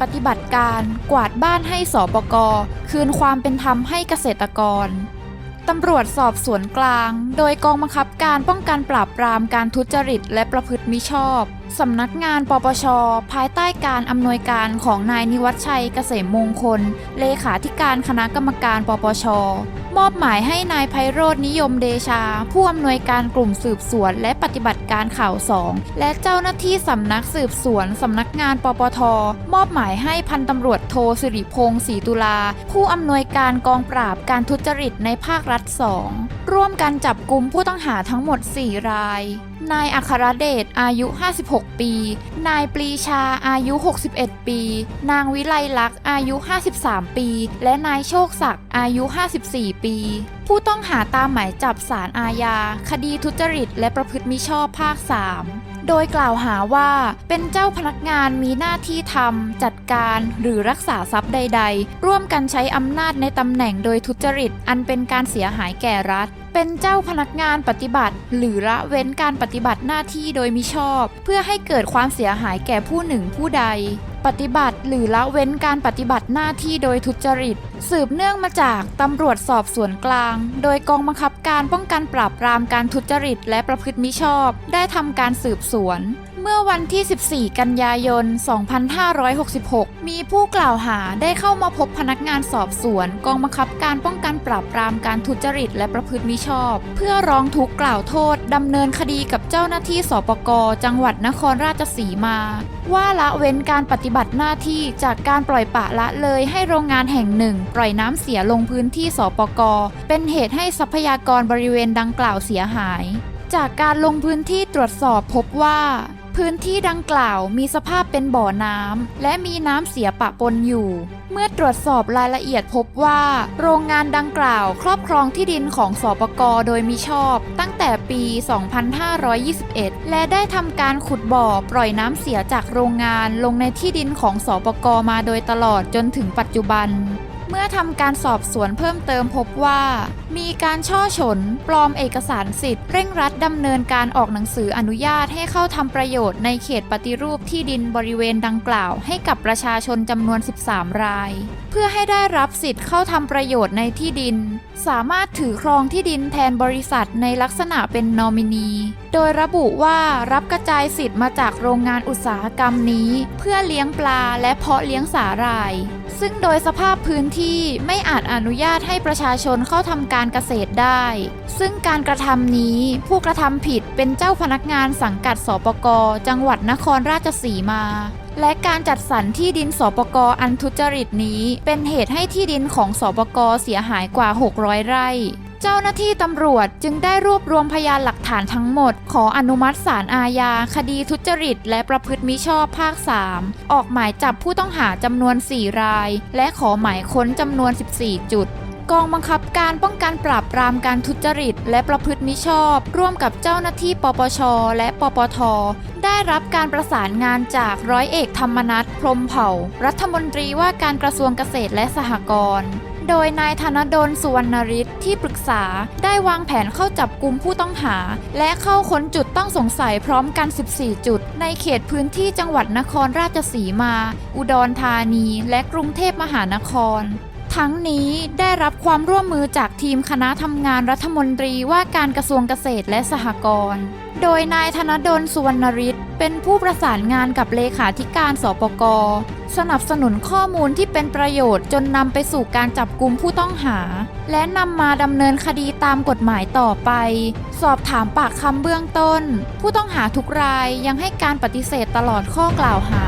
ปฏิบัติการกวาดบ้านให้สปกคืนความเป็นธรรมให้เกษตรกรตำรวจสอบสวนกลาง โดยกองบังคับการป้องกันปราบปรามการทุจริตและประพฤติมิชอบสำนักงานปปช ภายใต้การอำนวยการของนายนิวัฒชัยเกษมมงคล เลขาธิการคณะกรรมการปปช มอบหมายให้นายไพโรธนิยมเดชา ผู้อำนวยการกลุ่มสืบสวนและปฏิบัติการข่าวสองและเจ้าหน้าที่สำนักสืบสวนสำนักงานปปท มอบหมายให้พันตำรวจโทสิริพงศ์ศรีตุลา ผู้อำนวยการกองปราบการทุจริตในภาครัฐสองร่วมกันจับกลุ่มผู้ต้องหาทั้งหมด 4 ราย นายอัครเดชอายุ 56 ปี นายปรีชาอายุ 61 ปี นางวิไลลักษ์อายุ 53 ปี และนายโชคศักดิ์อายุ 54 ปี ผู้ต้องหาตามหมายจับสารอาญา คดีทุจริตและประพฤติมิชอบภาค 3 โดยกล่าวหาว่าเป็นเจ้าพนักงานมีหน้าที่ทำจัดการหรือรักษาทรัพย์ใด ๆ ร่วมกันใช้อำนาจในตำแหน่งโดยทุจริต อันเป็นการเสียหายแก่รัฐเป็นเจ้าพนักงานปฏิบัติ หรือละเว้นการปฏิบัติหน้าที่โดยมิชอบ เพื่อให้เกิดความเสียหายแก่ผู้หนึ่งผู้ใด ปฏิบัติหรือละเว้นการปฏิบัติหน้าที่โดยทุจริต สืบเนื่องมาจากตำรวจสอบสวนกลาง โดยกองบังคับ การป้องกันปราบปรามการทุจริตและประพฤติมิชอบ ได้ทำการสืบสวน เมื่อวันที่ 14 กันยายน 2566 มีผู้กล่าวหาได้เข้ามาพบพนักงานสอบสวน กองบังคับการป้องกันปราบปรามการทุจริตและประพฤติมิชอบ เพื่อร้องทุกข์กล่าวโทษ ดำเนินคดีกับเจ้าหน้าที่สปกจังหวัดนครราชสีมา ว่าละเว้นการปฏิบัติหน้าที่จากการปล่อยปะละเลยให้โรงงานแห่งหนึ่ง ปล่อยน้ำเสียลงพื้นที่สปกเป็นเหตุให้ทรัพยากรบริเวณดังกล่าวเสียหาย จากการลงพื้นที่ตรวจสอบพบว่า พื้นที่ดังกล่าวมีสภาพเป็นบ่อน้ำและมีน้ำเสียปะปนอยู่ เมื่อตรวจสอบรายละเอียดพบว่า โรงงานดังกล่าว ครอบครองที่ดินของสปกโดยมิชอบ ตั้งแต่ปี 2521 และได้ทำการขุดบ่อปล่อยน้ำเสียจากโรงงานลงในที่ดินของสปกมาโดยตลอดจนถึงปัจจุบัน มื่อทำการสอบสวนเพิ่มเติมพบว่า มีการช่อฉน ปลอมเอกสารสิทธิ์เร่งรัดดำเนินการออกหนังสืออนุญาตให้เข้าทำประโยชน์ในเขตปฏิรูปที่ดินบริเวณดังกล่าว ให้กับประชาชนจำนวน 13 ราย เพื่อให้ได้รับสิทธิ์เข้าทำประโยชน์ในที่ดินสามารถถือครองที่ดินแทนบริษัทในลักษณะเป็นนอมินี โดยระบุว่ารับกระจายสิทธิ์มาจากโรงงานอุตสาหกรรมนี้ เพื่อเลี้ยงปลาและเพาะเลี้ยงสาหร่าย ซึ่งโดยสภาพพื้นที่ไม่อาจอนุญาตให้ประชาชนเข้าทำการเกษตรได้ ซึ่งการกระทำนี้ผู้กระทำผิดเป็นเจ้าพนักงานสังกัดสปกจังหวัดนครราชสีมา และการจัดสรรที่ดินสปกอันทุจริตนี้ เป็นเหตุให้ที่ดินของสปกเสียหายกว่า 600 ไร่ เจ้าหน้าที่ตำรวจจึงได้รวบรวมพยานหลักฐานทั้งหมด ขออนุมัติศาลอาญา คดีทุจริต และประพฤติมิชอบภาค 3 ออกหมายจับผู้ต้องหาจำนวน 4 ราย และขอหมายค้นจำนวน 14 จุด กองบังคับการป้องกันปราบปรามการทุจริต และประพฤติมิชอบ ร่วมกับเจ้าหน้าที่ปปช และปปท ได้รับการประสานงานจากร้อยเอกธรรมนัฐพรมเผ่า รัฐมนตรีว่าการกระทรวงเกษตรและสหกรณ์โดยนายธนดลสุวรรณริศที่ปรึกษาได้วางแผนเข้าจับกลุ่มผู้ต้องหา และเข้าค้นจุดต้องสงสัยพร้อมกัน 14 จุด ในเขตพื้นที่จังหวัดนครราชสีมา อุดรธานี และกรุงเทพมหานคร ทั้งนี้ได้รับความร่วมมือจากทีมคณะทำงานรัฐมนตรีว่าการกระทรวงเกษตรและสหกรณ์ โดยนายธนดลสุวรรณริศเป็นผู้ประสานงานกับเลขาธิการสปก สนับสนุนข้อมูลที่เป็นประโยชน์จนนำไปสู่การจับกลุ่มผู้ต้องหา และนำมาดำเนินคดีตามกฎหมายต่อไป สอบถามปากคำเบื้องต้น ผู้ต้องหาทุกรายยังให้การปฏิเสธตลอดข้อกล่าวหา